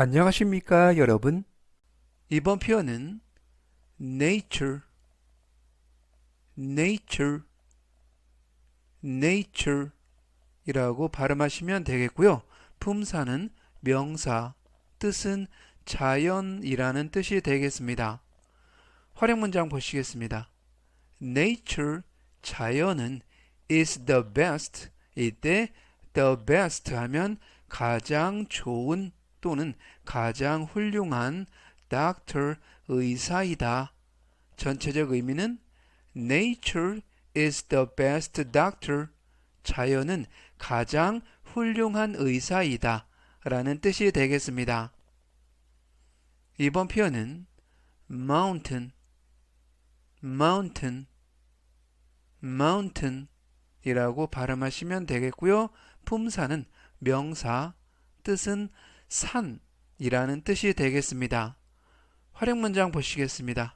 안녕하십니까 여러분? 이번 표현은 nature nature nature 이라고 발음하시면 되겠고요. 품사는 명사 뜻은 자연이라는 뜻이 되겠습니다. 활용 문장 보시겠습니다. nature 자연은 is the best. 이때 the best 하면 가장 좋은 또는 가장 훌륭한 doctor 의사이다. 전체적 의미는 nature is the best doctor. 자연은 가장 훌륭한 의사이다. 라는 뜻이 되겠습니다. 이번 표현은 mountain, mountain, mountain 이라고 발음하시면 되겠고요. 품사는 명사, 뜻은 산이라는 뜻이 되겠습니다. 활용 문장 보시겠습니다.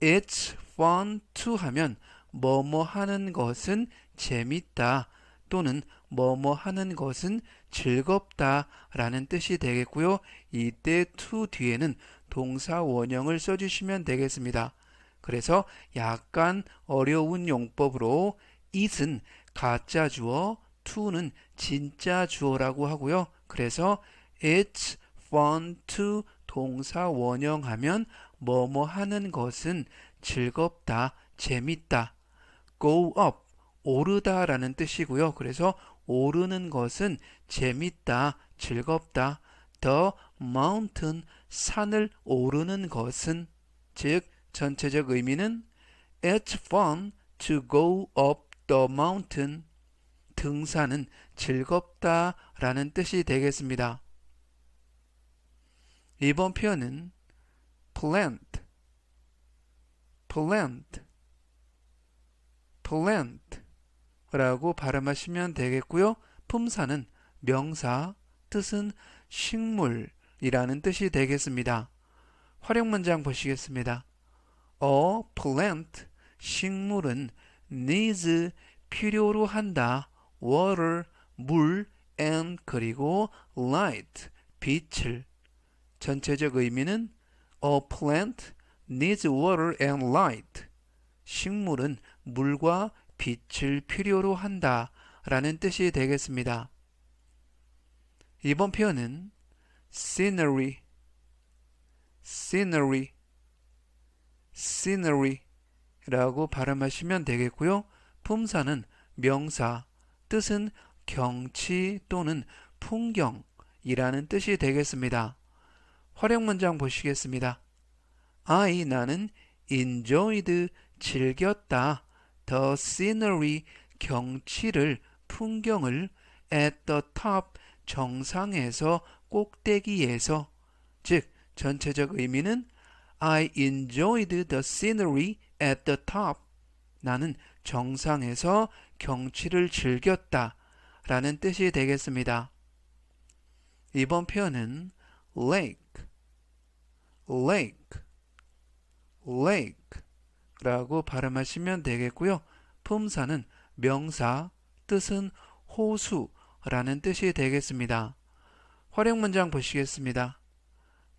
It's fun to 하면 뭐뭐 하는 것은 재밌다 또는 뭐뭐 하는 것은 즐겁다 라는 뜻이 되겠고요. 이때 to 뒤에는 동사 원형을 써주시면 되겠습니다. 그래서 약간 어려운 용법으로 it은 가짜 주어, to는 진짜 주어라고 하고요. 그래서 It's fun to 동사 원형하면 뭐뭐 하는 것은 즐겁다, 재밌다. go up, 오르다 라는 뜻이고요. 그래서 오르는 것은 재밌다, 즐겁다. the mountain, 산을 오르는 것은 즉 전체적 의미는 It's fun to go up the mountain. 등산은 즐겁다 라는 뜻이 되겠습니다. 이번 표현은 plant, plant, plant 라고 발음하시면 되겠고요. 품사는 명사, 뜻은 식물이라는 뜻이 되겠습니다. 활용 문장 보시겠습니다. A plant, 식물은 needs, 필요로 한다. water, 물, and 그리고 light, 빛을. 전체적 의미는 A plant needs water and light. 식물은 물과 빛을 필요로 한다. 라는 뜻이 되겠습니다. 이번 표현은 scenery, scenery, scenery 라고 발음하시면 되겠고요. 품사는 명사, 뜻은 경치 또는 풍경이라는 뜻이 되겠습니다. 활용 문장 보시겠습니다. I 나는 enjoyed 즐겼다. the scenery 경치를 풍경을 at the top 정상에서 꼭대기에서 즉 전체적 의미는 I enjoyed the scenery at the top 나는 정상에서 경치를 즐겼다 라는 뜻이 되겠습니다. 이번 표현은 lake, lake, lake 라고 발음하시면 되겠고요. 품사는 명사, 뜻은 호수라는 뜻이 되겠습니다. 활용 문장 보시겠습니다.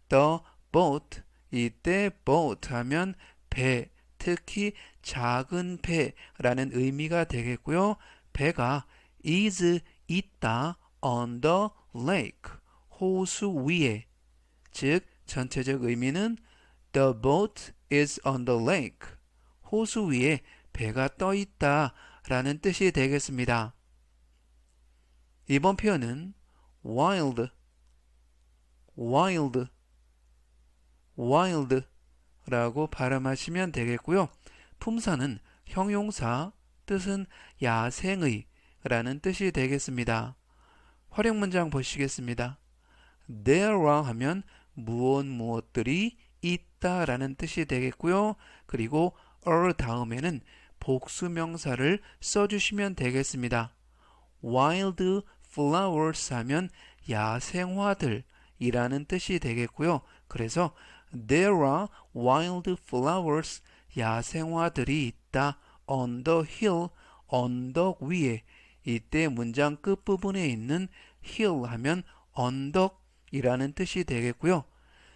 The boat, 이때 boat 하면 배, 특히 작은 배라는 의미가 되겠고요. 배가 is 있다 on the lake 호수 위에 즉 전체적 의미는 the boat is on the lake 호수 위에 배가 떠 있다 라는 뜻이 되겠습니다. 이번 표현은 wild wild wild 라고 발음하시면 되겠고요. 품사는 형용사, 뜻은 야생의 라는 뜻이 되겠습니다. 활용 문장 보시겠습니다. there are 하면 무엇 무엇들이 있다 라는 뜻이 되겠고요. 그리고 are 다음에는 복수명사를 써주시면 되겠습니다. wild flowers 하면 야생화들 이라는 뜻이 되겠고요. 그래서 there are wild flowers 야생화들이 있다 on the hill 언덕 위에 이때 문장 끝부분에 있는 hill 하면 언덕 이라는 뜻이 되겠고요.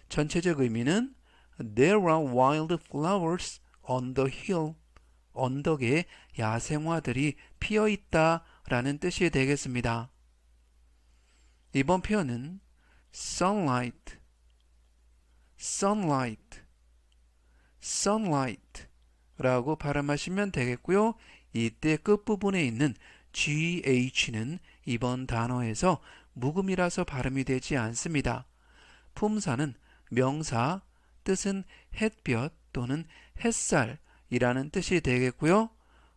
전체적 의미는 There are wild flowers on the hill. 언덕에 야생화들이 피어 있다 라는 뜻이 되겠습니다. 이번 표현은 sunlight, sunlight, sunlight 라고 발음하시면 되겠고요. 이때 끝부분에 있는 GH는 이번 단어에서 묵음이라서 발음이 되지 않습니다. 품사는 명사, 뜻은 햇볕 또는 햇살이라는 뜻이 되겠고요.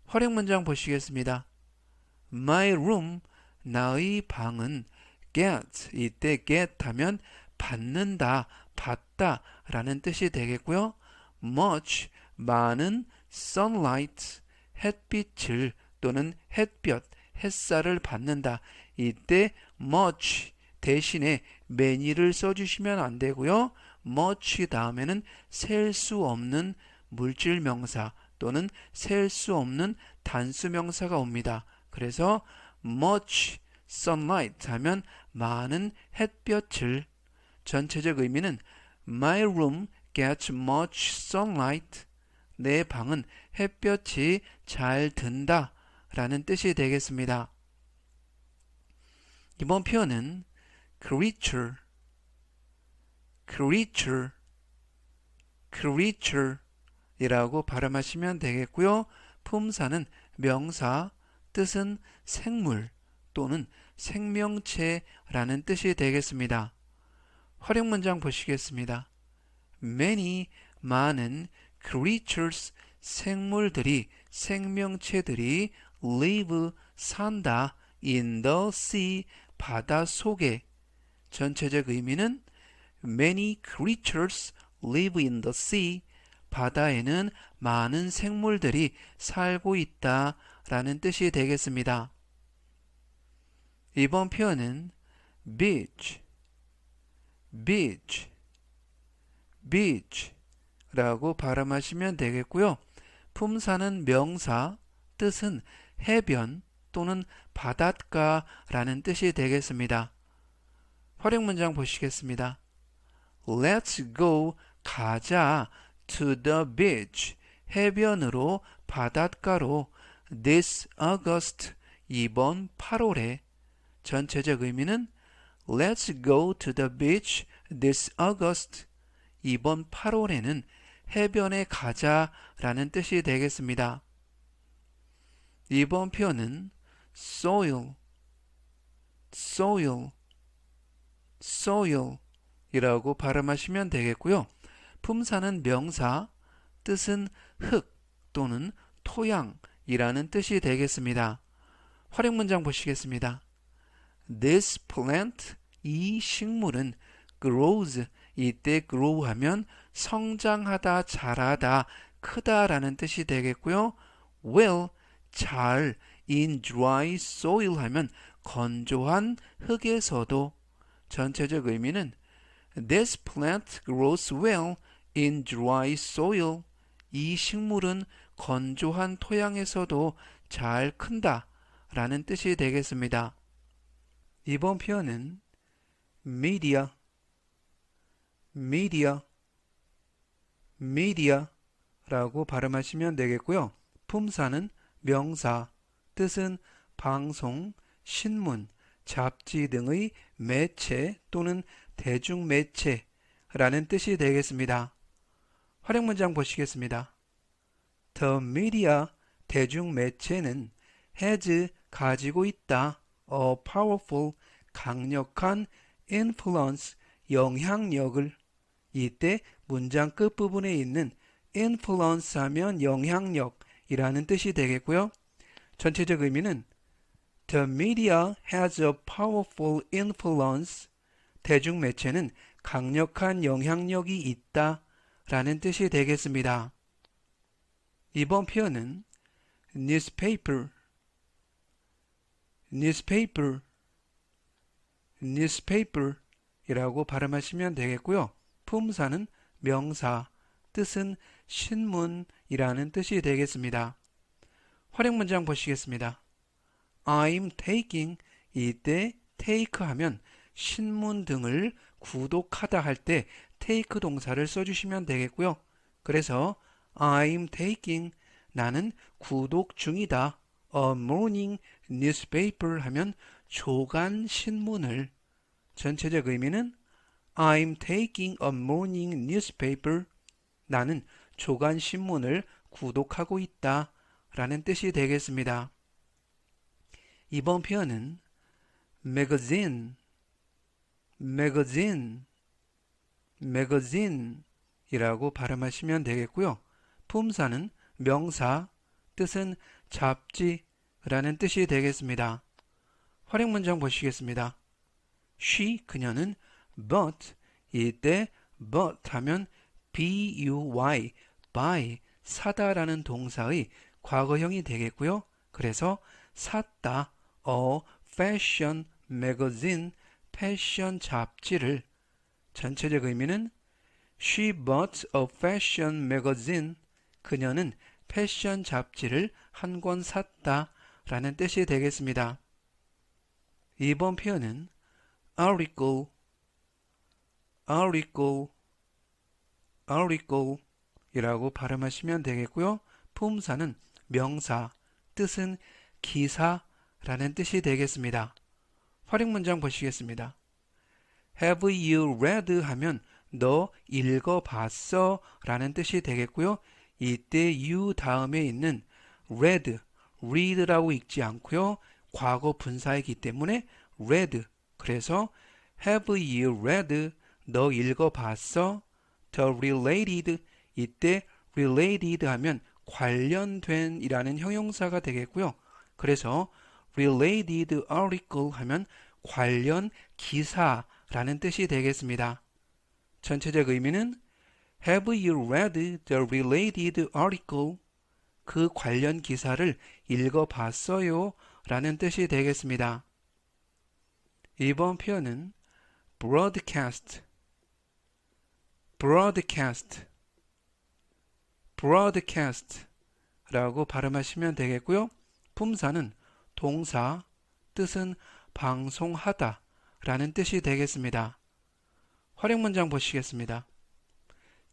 활용 문장 보시겠습니다. My room, 나의 방은 get, 이때 get 하면 받는다, 받다 라는 뜻이 되겠고요. much, 많은 sunlight, 햇빛을 또는 햇볕, 햇살을 받는다. 이때 much 대신에 many를 써주시면 안 되고요. much 다음에는 셀 수 없는 물질 명사 또는 셀 수 없는 단수 명사가 옵니다. 그래서 much sunlight 하면 많은 햇볕을 전체적 의미는 My room gets much sunlight. 내 방은 햇볕이 잘 든다 라는 뜻이 되겠습니다. 이번 표현은 creature, creature, creature 이라고 발음하시면 되겠고요. 품사는 명사, 뜻은 생물 또는 생명체라는 뜻이 되겠습니다. 활용 문장 보시겠습니다. Many, 많은 creatures, 생물들이, 생명체들이 live, 산다 in the sea, 바다 속에. 전체적 의미는 many creatures live in the sea, 바다에는 많은 생물들이 살고 있다 라는 뜻이 되겠습니다. 이번 표현은 beach, beach, beach 라고 발음하시면 되겠고요. 품사는 명사, 뜻은 해변 또는 바닷가라는 뜻이 되겠습니다. 활용 문장 보시겠습니다. Let's go, 가자, to the beach, 해변으로, 바닷가로, this August, 이번 8월에. 전체적 의미는 Let's go to the beach this August. 이번 8월에는 해변에 가자 라는 뜻이 되겠습니다. 이번 표현은 soil, soil, soil 이라고 발음하시면 되겠고요. 품사는 명사, 뜻은 흙 또는 토양이라는 뜻이 되겠습니다. 활용 문장 보시겠습니다. This plant, 이 식물은 grows, 이때 grow 하면 성장하다, 자라다, 크다라는 뜻이 되겠고요. well, 잘, in dry soil 하면 건조한 흙에서도 전체적 의미는 This plant grows well in dry soil. 이 식물은 건조한 토양에서도 잘 큰다 라는 뜻이 되겠습니다. 이번 표현은 media, media, media 라고 발음하시면 되겠고요. 품사는 명사, 뜻은 방송, 신문, 잡지 등의 매체 또는 대중매체라는 뜻이 되겠습니다. 활용 문장 보시겠습니다. The media, 대중매체는 has 가지고 있다. a powerful, 강력한 influence, 영향력을 이때 문장 끝부분에 있는 influence 하면 영향력이라는 뜻이 되겠고요. 전체적 의미는 The media has a powerful influence. 대중 매체는 강력한 영향력이 있다 라는 뜻이 되겠습니다. 이번 표현은 newspaper, newspaper, newspaper 이라고 발음하시면 되겠고요. 품사는 명사, 뜻은 신문이라는 뜻이 되겠습니다. 활용 문장 보시겠습니다. I'm taking 이때 take 하면 신문 등을 구독하다 할 때 take 동사를 써주시면 되겠고요. 그래서 I'm taking 나는 구독 중이다. A morning newspaper 하면 조간 신문을 전체적 의미는 I'm taking a morning newspaper 나는 조간 신문을 구독하고 있다 라는 뜻이 되겠습니다. 이번 표현은 magazine, magazine, magazine 이라고 발음하시면 되겠고요. 품사는 명사, 뜻은 잡지라는 뜻이 되겠습니다. 활용 문장 보시겠습니다. she 그녀는 but 이때 but 하면 buy buy 사다라는 동사의 과거형이 되겠고요. 그래서 샀다 a fashion magazine 패션 잡지를 전체적 의미는 she bought a fashion magazine 그녀는 패션 잡지를 한 권 샀다 라는 뜻이 되겠습니다. 이번 표현은 article, article, article 이라고 발음하시면 되겠고요. 품사는 명사, 뜻은 기사라는 뜻이 되겠습니다. 활용 문장 보시겠습니다. Have you read 하면 너 읽어봤어 라는 뜻이 되겠고요. 이때 you 다음에 있는 read, read라고 읽지 않고요. 과거 분사이기 때문에 read. 그래서 have you read? 너 읽어봤어? The related. 이때 related 하면 관련된 이라는 형용사가 되겠고요. 그래서 related article 하면 관련 기사라는 뜻이 되겠습니다. 전체적 의미는 Have you read the related article? 그 관련 기사를 읽어봤어요? 라는 뜻이 되겠습니다. 이번 표현은 broadcast, broadcast, broadcast 라고 발음하시면 되겠고요. 품사는 동사, 뜻은 방송하다 라는 뜻이 되겠습니다. 활용 문장 보시겠습니다.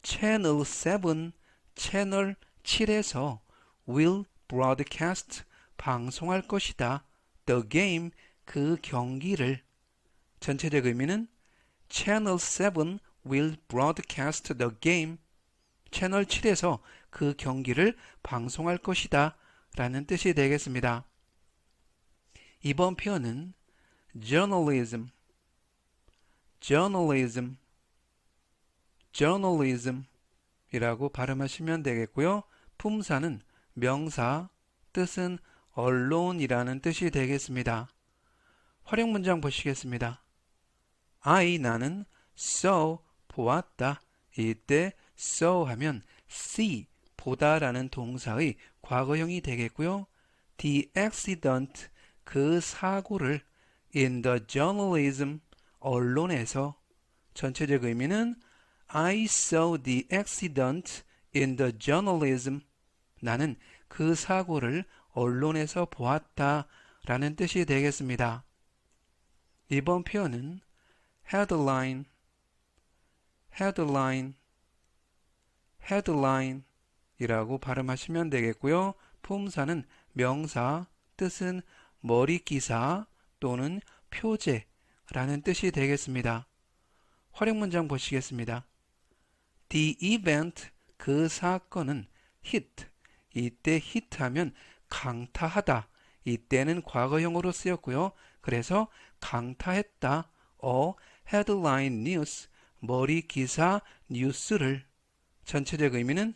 채널 7, 채널 7에서 will broadcast 방송할 것이다. the game 그 경기를 전체적 의미는 채널 7 will broadcast the game 채널 7에서 그 경기를 방송할 것이다 라는 뜻이 되겠습니다. 이번 표현은 journalism, journalism, journalism 이라고 발음하시면 되겠고요. 품사는 명사, 뜻은 언론이라는 뜻이 되겠습니다. 활용 문장 보시겠습니다. I 나는 saw 보았다. 이때 saw 하면 see 보다라는 동사의 과거형이 되겠고요. The accident 그 사고를 in the journalism 언론에서 전체적 의미는 I saw the accident in the journalism 나는 그 사고를 언론에서 보았다 라는 뜻이 되겠습니다. 이번 표현은 headline, headline, headline 이라고 발음하시면 되겠고요. 품사는 명사, 뜻은 머리 기사 또는 표제라는 뜻이 되겠습니다. 활용 문장 보시겠습니다. The event 그 사건은 hit 이때 hit 하면 강타하다 이때는 과거형으로 쓰였고요. 그래서 강타했다 어 headline news 머리 기사 뉴스를 전체적 의미는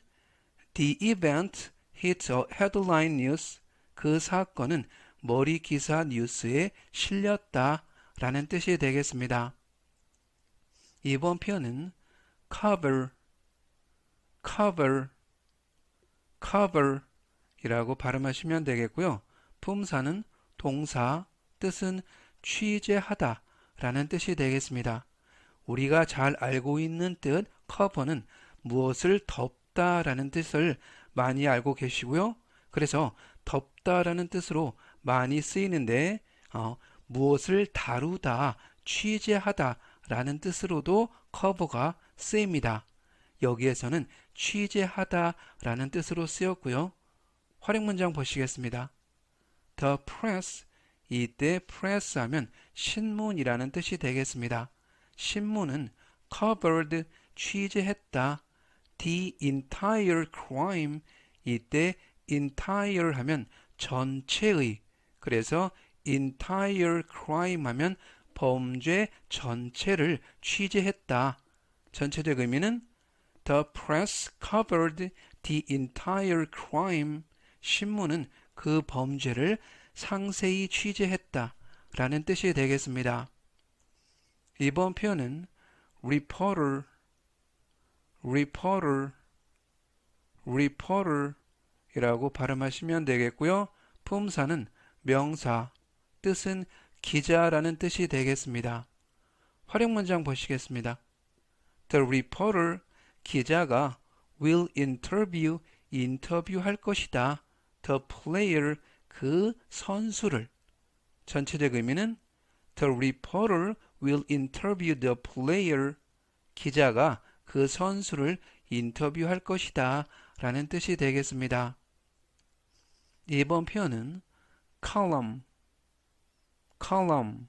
the event hit a headline news 그 사건은 머리 기사 뉴스에 실렸다 라는 뜻이 되겠습니다. 이번 표현은 cover, cover, cover 이라고 발음하시면 되겠고요. 품사는 동사, 뜻은 취재하다 라는 뜻이 되겠습니다. 우리가 잘 알고 있는 뜻 cover는 무엇을 덮다 라는 뜻을 많이 알고 계시고요. 그래서 덮다라는 뜻으로 많이 쓰이는데 어, 무엇을 다루다, 취재하다 라는 뜻으로도 cover가 쓰입니다. 여기에서는 취재하다 라는 뜻으로 쓰였고요. 활용 문장 보시겠습니다. The press 이때 press 하면 신문이라는 뜻이 되겠습니다. 신문은 covered 취재했다. The entire crime 이때 entire 하면 전체의 그래서 entire crime 하면 범죄 전체를 취재했다. 전체적 의미는 The press covered the entire crime. 신문은 그 범죄를 상세히 취재했다. 라는 뜻이 되겠습니다. 이번 표현은 reporter, reporter, reporter 이라고 발음하시면 되겠고요. 품사는 명사, 뜻은 기자라는 뜻이 되겠습니다. 활용 문장 보시겠습니다. The reporter, 기자가 will interview, 인터뷰할 것이다. The player, 그 선수를. 전체적 의미는 The reporter will interview the player. 기자가 그 선수를 인터뷰할 것이다. 라는 뜻이 되겠습니다. 이번 표현은 column, column,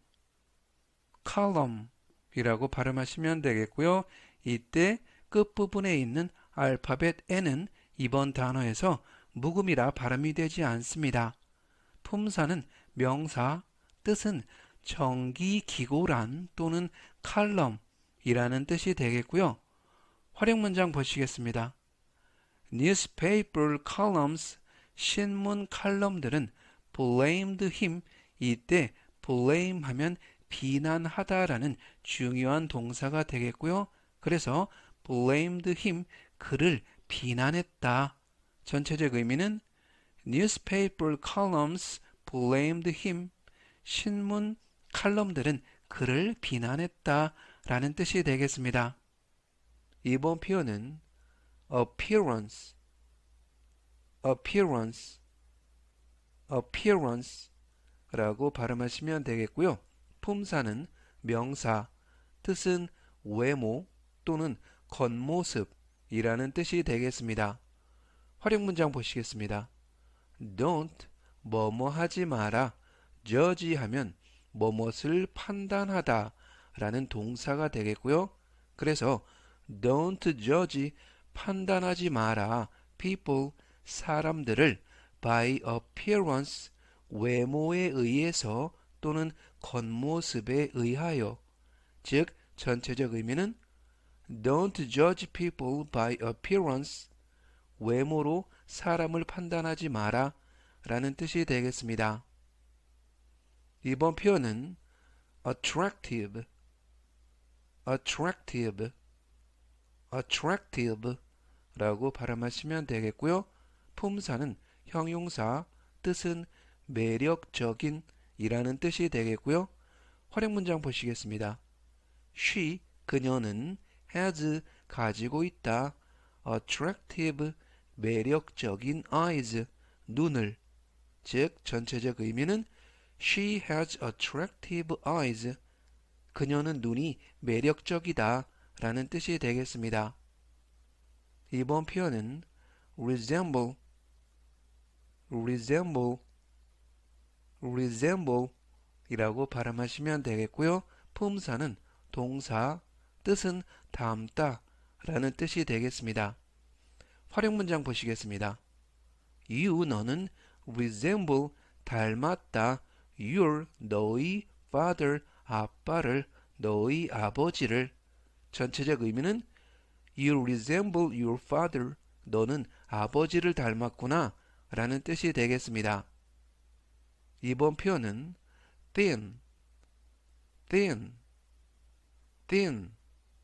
column 이라고 발음하시면 되겠고요. 이때 끝부분에 있는 알파벳 N은 이번 단어에서 묵음이라 발음이 되지 않습니다. 품사는 명사, 뜻은 정기기고란 또는 칼럼이라는 뜻이 되겠고요. 활용 문장 보시겠습니다. Newspaper columns, 신문 칼럼들은 blamed him, 이때 blame 하면 비난하다라는 중요한 동사가 되겠고요. 그래서 blamed him, 그를 비난했다. 전체적 의미는 newspaper columns blamed him. 신문 칼럼들은 그를 비난했다. 라는 뜻이 되겠습니다. 이번 표현은 appearance, appearance, appearance 라고 발음하시면 되겠고요. 품사는 명사, 뜻은 외모 또는 겉모습이라는 뜻이 되겠습니다. 활용 문장 보시겠습니다. Don't 뭐뭐 하지 마라. judge 하면 뭐뭇을 판단하다 라는 동사가 되겠고요. 그래서 don't judge 판단하지 마라. people 사람들을 by appearance 외모에 의해서 또는 겉모습에 의하여 즉 전체적 의미는 don't judge people by appearance 외모로 사람을 판단하지 마라 라는 뜻이 되겠습니다. 이번 표현은 attractive, attractive, attractive 라고 발음하시면 되겠고요. 품사는 형용사, 뜻은 매력적인 이라는 뜻이 되겠고요. 활용 문장 보시겠습니다. She, 그녀는 has, 가지고 있다. attractive, 매력적인 eyes, 눈을. 즉, 전체적 의미는 She has attractive eyes. 그녀는 눈이 매력적이다. 라는 뜻이 되겠습니다. 이번 표현은 resemble, resemble, resemble 이라고 발음하시면 되겠고요. 품사는 동사, 뜻은 닮다 라는 뜻이 되겠습니다. 활용 문장 보시겠습니다. You, 너는 resemble, 닮았다. your, 너의 father, 아빠를, 너의 아버지를. 전체적 의미는 You resemble your father. 너는 아버지를 닮았구나. 라는 뜻이 되겠습니다. 이번 표현은 thin, thin, thin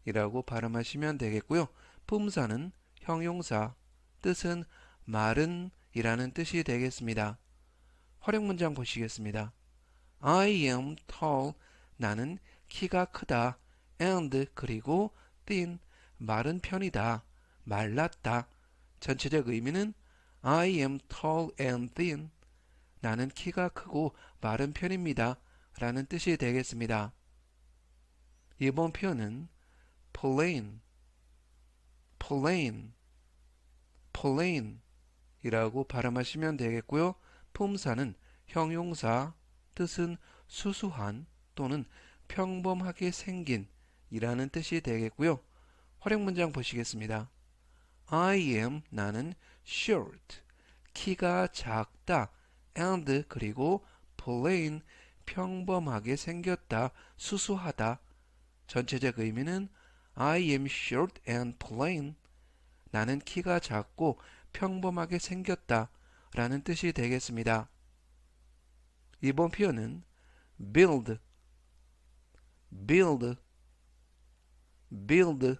이라고 발음하시면 되겠고요. 품사는 형용사, 뜻은 마른 이라는 뜻이 되겠습니다. 활용 문장 보시겠습니다. I am tall. 나는 키가 크다. And 그리고 thin 마른 편이다. 말랐다. 전체적 의미는 I am tall and thin. 나는 키가 크고 마른 편입니다. 라는 뜻이 되겠습니다. 이번 표현은 plain, plain, plain 이라고 발음하시면 되겠고요. 품사는 형용사, 뜻은 수수한 또는 평범하게 생긴 이라는 뜻이 되겠고요. 활용 문장 보시겠습니다. I am 나는 short 키가 작다 and 그리고 plain 평범하게 생겼다 수수하다 전체적 의미는 I am short and plain 나는 키가 작고 평범하게 생겼다 라는 뜻이 되겠습니다. 이번 표현은 build, build, build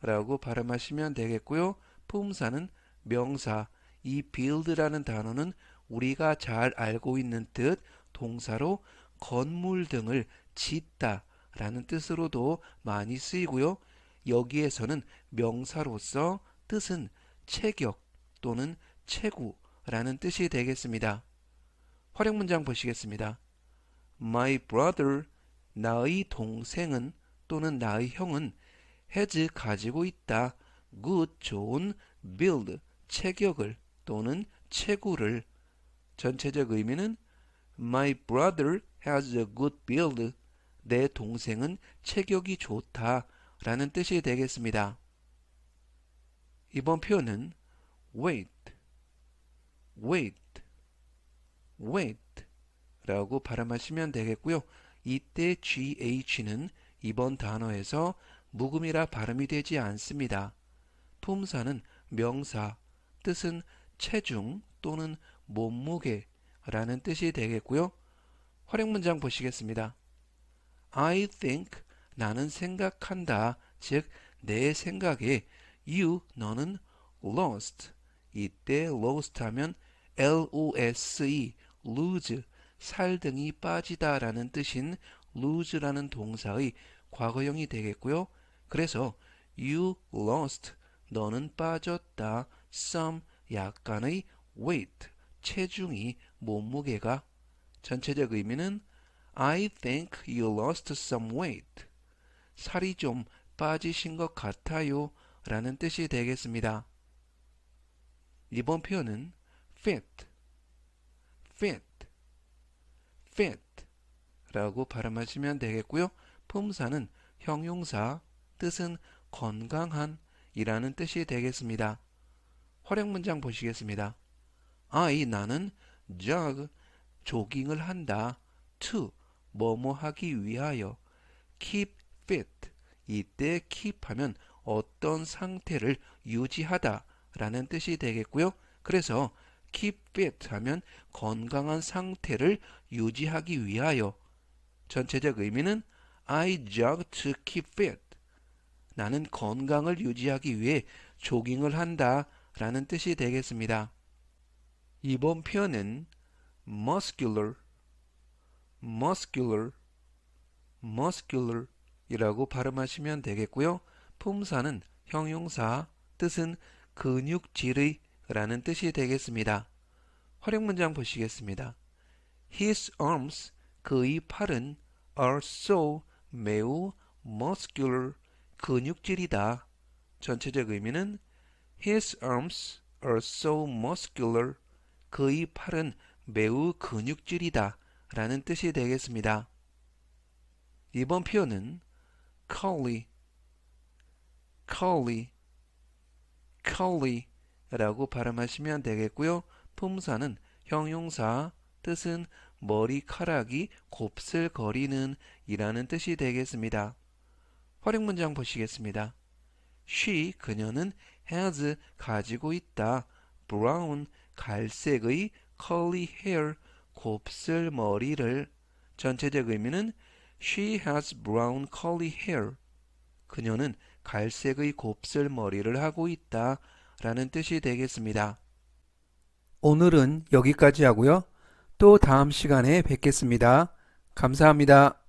라고 발음하시면 되겠고요. 품사는 명사, 이 build라는 단어는 우리가 잘 알고 있는 뜻 동사로 건물 등을 짓다 라는 뜻으로도 많이 쓰이고요. 여기에서는 명사로서 뜻은 체격 또는 체구라는 뜻이 되겠습니다. 활용 문장 보시겠습니다. My brother, 나의 동생은 또는 나의 형은 has 가지고 있다. good, 좋은, build, 체격을 또는 체구를 전체적 의미는 My brother has a good build. 내 동생은 체격이 좋다. 라는 뜻이 되겠습니다. 이번 표현은 wait, wait, wait 라고 발음하시면 되겠고요. 이때 GH는 이번 단어에서 묵음이라 발음이 되지 않습니다. 품사는 명사, 뜻은 체중 또는 몸무게 라는 뜻이 되겠고요. 활용 문장 보시겠습니다. I think 나는 생각한다. 즉, 내 생각에 you 너는 lost 이때 lost 하면 L-O-S-E lose 살등이 빠지다 라는 뜻인 lose라는 동사의 과거형이 되겠고요. 그래서 you lost. 너는 빠졌다. some 약간의 weight. 체중이 몸무게가. 전체적 의미는 I think you lost some weight. 살이 좀 빠지신 것 같아요. 라는 뜻이 되겠습니다. 이번 표현은 fit, fit, fit. 라고 발음하시면 되겠고요. 품사는 형용사, 뜻은 건강한 이라는 뜻이 되겠습니다. 활용 문장 보시겠습니다. I 나는 jog 조깅을 한다. to 뭐뭐 하기 위하여 keep fit 이때 keep 하면 어떤 상태를 유지하다 라는 뜻이 되겠고요. 그래서 keep fit 하면 건강한 상태를 유지하기 위하여 전체적 의미는 I jog to keep fit 나는 건강을 유지하기 위해 조깅을 한다 라는 뜻이 되겠습니다. 이번 표현은 muscular, muscular, muscular 이라고 발음하시면 되겠고요. 품사는 형용사, 뜻은 근육질의 라는 뜻이 되겠습니다. 활용 문장 보시겠습니다. His arms, 그의 팔은 are so, 매우 muscular, 근육질이다. 전체적 의미는 His arms are so muscular, 그의 팔은 매우 근육질이다. 라는 뜻이 되겠습니다. 이번 표현은 curly, curly, curly 라고 발음하시면 되겠고요. 품사는 형용사, 뜻은 머리카락이 곱슬거리는 이라는 뜻이 되겠습니다. 활용 문장 보시겠습니다. She, 그녀는 has, 가지고 있다. brown, 갈색의 curly hair, 곱슬 머리를 전체적 의미는 She has brown curly hair. 그녀는 갈색의 곱슬 머리를 하고 있다. 라는 뜻이 되겠습니다. 오늘은 여기까지 하고요. 또 다음 시간에 뵙겠습니다. 감사합니다.